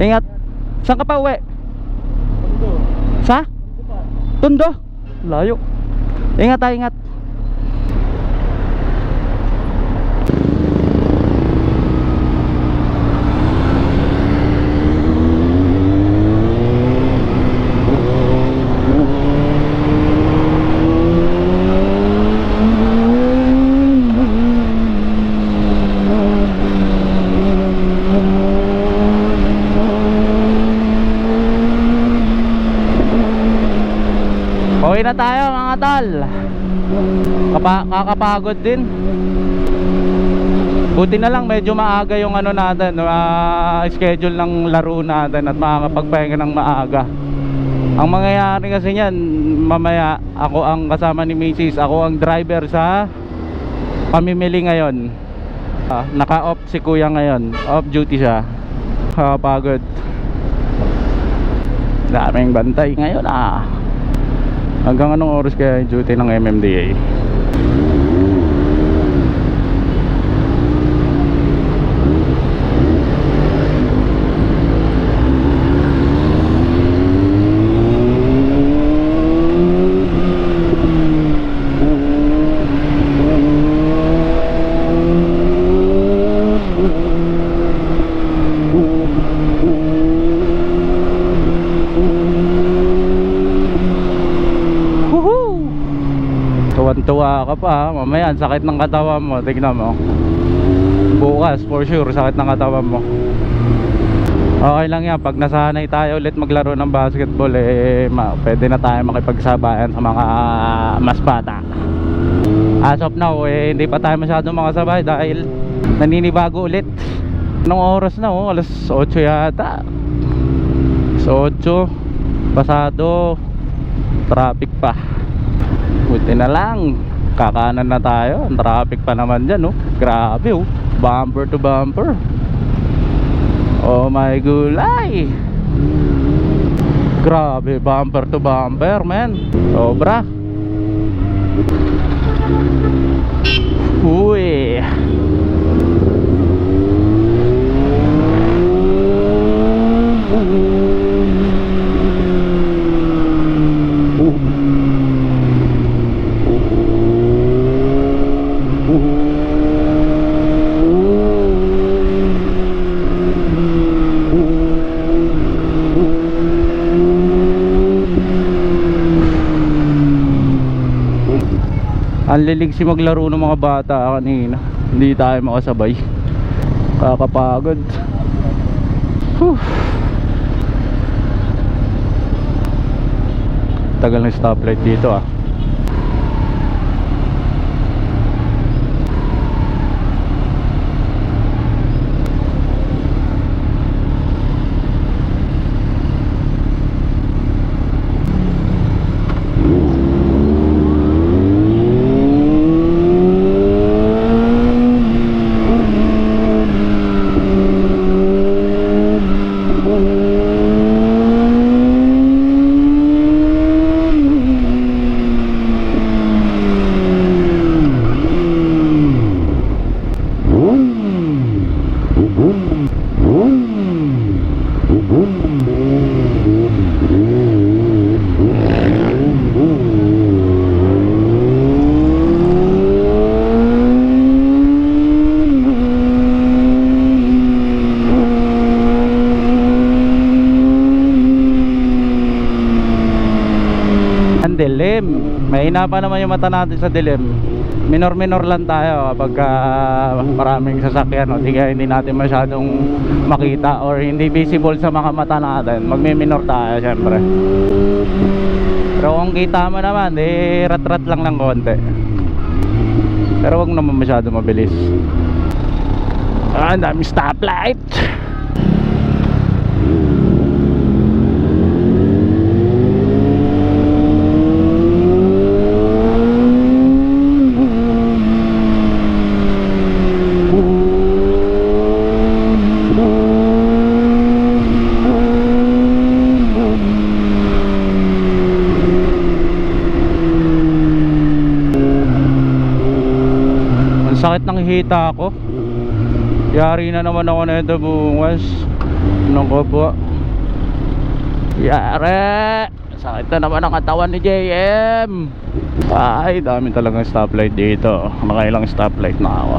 Ingat. Saan ka pa uwi? Sa? Tondo? Layo. Ingat tayo, ingat. Okay na tayo mga tol. Kapa kakapagod din. Buti na lang medyo maaga yung ano natin, ah, schedule ng laro natin at makakapagpahinga ng maaga. Ang mangyayari kasi niyan, mamaya ako ang kasama ni Mrs. Ako ang driver sa pamimili ngayon. Ah, naka-off si kuya ngayon. Off duty siya. Kakapagod. Daming bantay ngayon ah. Hanggang anong oras kaya duty ng MMDA? Ka pa. Mamaya, sakit ng katawan mo. Tignan mo. Bukas, for sure, sakit ng katawan mo. Okay lang yan. Pag nasanay tayo ulit maglaro ng basketball, eh, ma pwede na tayo makipagsabayan sa mga mas bata. As of now, eh, hindi pa tayo masyadong makasabay dahil naninibago ulit. Anong oras na oh? Alas 8 yata. Alas 8. Pasado. Traffic pa. Buti na lang. Kakanan na tayo. Ang traffic pa naman dyan, oh. Grabe, oh. Bumper to bumper. Oh my gulay. Grabe, bumper to bumper, man. Sobra. Uy. Ang lilig si maglaro ng mga bata kanina. Hindi tayo makasabay. Kakapagod. Whew. Tagal ng stoplight dito ah. Ang dilim. Mahina pa naman yung mata natin sa dilim. Minor-minor lang tayo kapag maraming sasakyan o di kaya hindi natin masyadong makita or hindi visible sa mga mata natin. Magmi-minor tayo syempre. Pero kung kita mo naman, eh rat-rat lang ng konti. Pero wag naman masyado mabilis. Ah, dami stoplight. Ang sakit ng hita ko. Yari na naman ako na ito bukas. Anong ko po? Yare! Sakit na naman ang katawan ni JM! Ay, dami talagang stoplight dito. Nakailang stoplight na ako.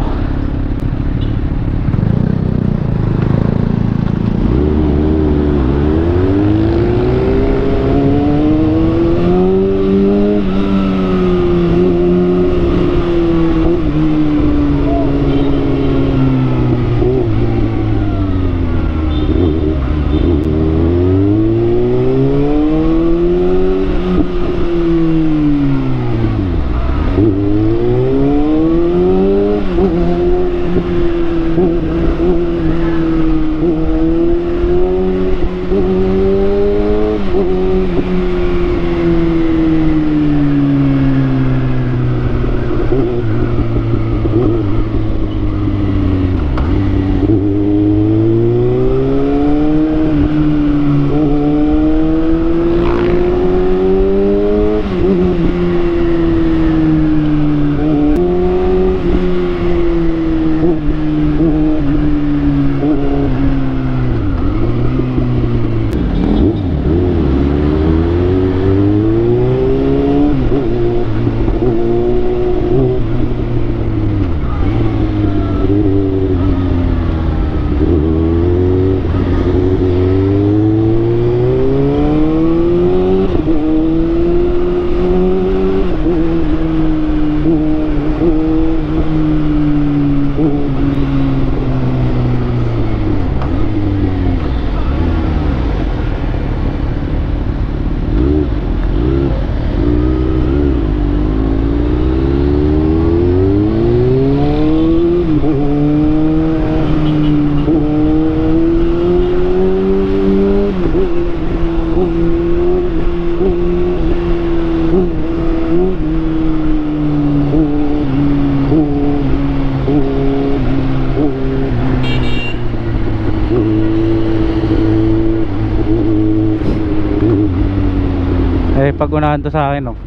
Eh, pag unahan to sa akin, oh.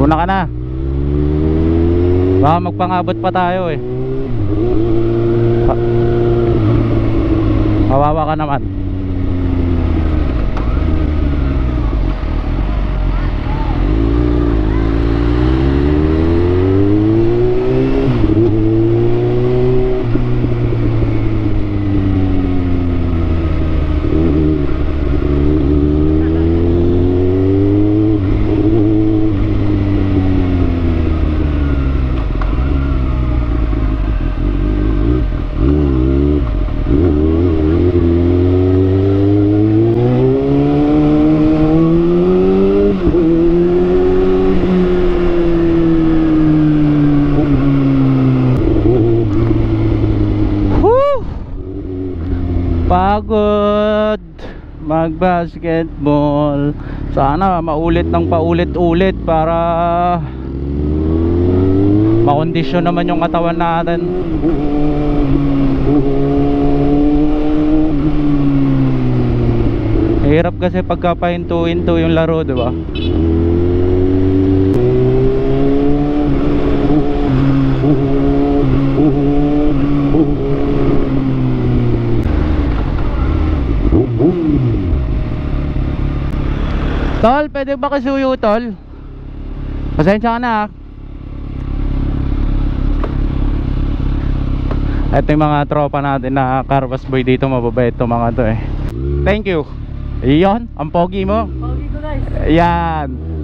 Una ka na. Baka magpangabot pa tayo, eh. Kawawa ka naman. Pagod mag-basketball. Sana maulit ng paulit-ulit para makondisyon naman yung katawan natin. Hirap kasi pagka pahinto-hinto yung laro, di Tol, pwede ba kasuyo, tol? Pasensya ka na, ah. Ito yung mga tropa natin na Carvas Boy dito, mababait to mga to eh. Thank you. Iyon, ang pogi mo. Pogi ko guys. Yan.